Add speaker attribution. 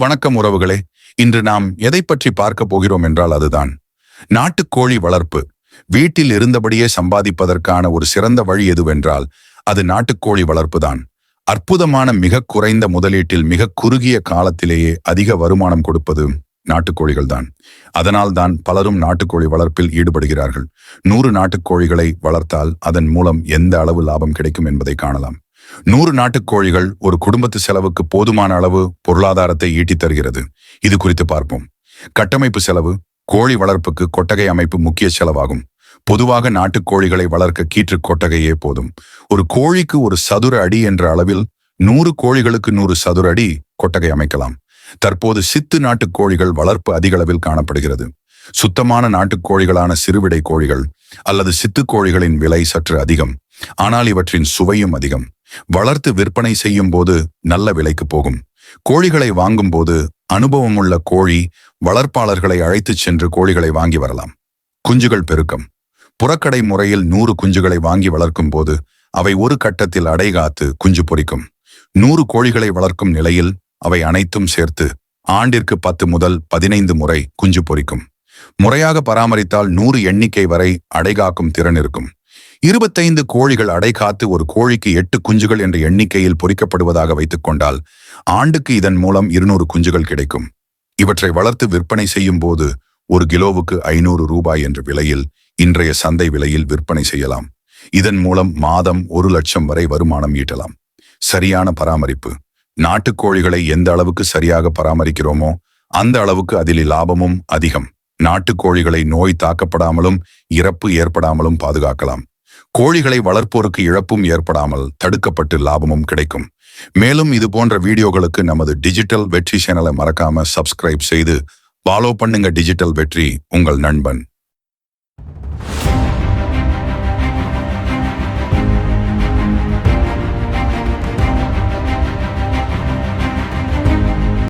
Speaker 1: வணக்கம் உறவுகளே. இன்று நாம் எதை பற்றி பார்க்க போகிறோம் என்றால் அதுதான். நாட்டுக்கோழி வளர்ப்பு. வீட்டில் இருந்தபடியே சம்பாதிப்பதற்கான ஒரு சிறந்த வழி எதுவென்றால் அது நாட்டுக்கோழி வளர்ப்புதான். அற்புதமான மிக குறைந்த முதலீட்டில் மிக குறுகிய காலத்திலேயே அதிக வருமானம் கொடுப்பது நாட்டுக்கோழிகள் தான் அதனால் தான் பலரும் நாட்டுக்கோழி வளர்ப்பில் ஈடுபடுகிறார்கள். நூறு நாட்டுக்கோழிகளை வளர்த்தால் அதன் மூலம் எந்த அளவு லாபம் கிடைக்கும் என்பதை காணலாம். நூறு நாட்டுக்கோழிகள் ஒரு குடும்பத்து செலவுக்கு போதுமான அளவு பொருளாதாரத்தை ஈட்டித் தருகிறது. இது குறித்து பார்ப்போம். கட்டமைப்பு செலவு கோழி வளர்ப்புக்கு கொட்டகை அமைப்பு முக்கிய செலவாகும். பொதுவாக நாட்டுக்கோழிகளை வளர்க்க கீற்று கொட்டகையே போதும். ஒரு கோழிக்கு ஒரு சதுர அடி என்ற அளவில் நூறு கோழிகளுக்கு நூறு சதுர அடி கொட்டகை அமைக்கலாம். தற்போது சித்து நாட்டுக்கோழிகள் வளர்ப்பு அதிகளவில் காணப்படுகிறது. சுத்தமான நாட்டுக்கோழிகளான சிறுவிடை கோழிகள் அல்லது சித்து கோழிகளின் விலை சற்று அதிகம். ஆனால் இவற்றின் சுவையும் அதிகம். வளர்த்து விற்பனை செய்யும் போது நல்ல விலைக்கு போகும். கோழிகளை வாங்கும் போது அனுபவமுள்ள கோழி வளர்ப்பாளர்களை அழைத்துச் சென்று கோழிகளை வாங்கி வரலாம். குஞ்சுகள் பெருக்கம். புறக்கடை முறையில் நூறு குஞ்சுகளை வாங்கி வளர்க்கும் போது அவை ஒரு கட்டத்தில் அடைகாத்து குஞ்சு பொறிக்கும். நூறு கோழிகளை வளர்க்கும் நிலையில் அவை அனைத்தும் சேர்த்து ஆண்டிற்கு பத்து முதல் பதினைந்து முறை குஞ்சு பொறிக்கும். முறையாக பராமரித்தால் நூறு எண்ணிக்கை வரை அடைகாக்கும் திறன் இருக்கும். இருபத்தைந்து கோழிகள் அடைகாத்து ஒரு கோழிக்கு எட்டு குஞ்சுகள் என்ற எண்ணிக்கையில் பொறிக்கப்படுவதாக வைத்துக் கொண்டால் ஆண்டுக்கு இதன் மூலம் இருநூறு குஞ்சுகள் கிடைக்கும். இவற்றை வளர்த்து விற்பனை செய்யும் போது ஒரு கிலோவுக்கு ஐநூறு ரூபாய் என்ற விலையில் இன்றைய சந்தை விலையில் விற்பனை செய்யலாம். இதன் மூலம் மாதம் ஒரு லட்சம் வரை வருமானம் ஈட்டலாம். சரியான பராமரிப்பு. நாட்டுக்கோழிகளை எந்த அளவுக்கு சரியாக பராமரிக்கிறோமோ அந்த அளவுக்கு அதில் லாபமும் அதிகம். நாட்டுக்கோழிகளை நோய் தாக்கப்படாமலும் இறப்பு ஏற்படாமலும் பாதுகாக்கலாம். கோழிகளை வளர்ப்போருக்கு இழப்பும் ஏற்படாமல் தடுக்கப்பட்டு லாபமும் கிடைக்கும். மேலும் இது போன்ற வீடியோகளுக்கு நமது டிஜிட்டல் வெற்றி சேனலை மறக்காம சப்ஸ்கிரைப் செய்து ஃபாலோ பண்ணுங்க டிஜிட்டல் வெற்றி உங்கள் நண்பன்.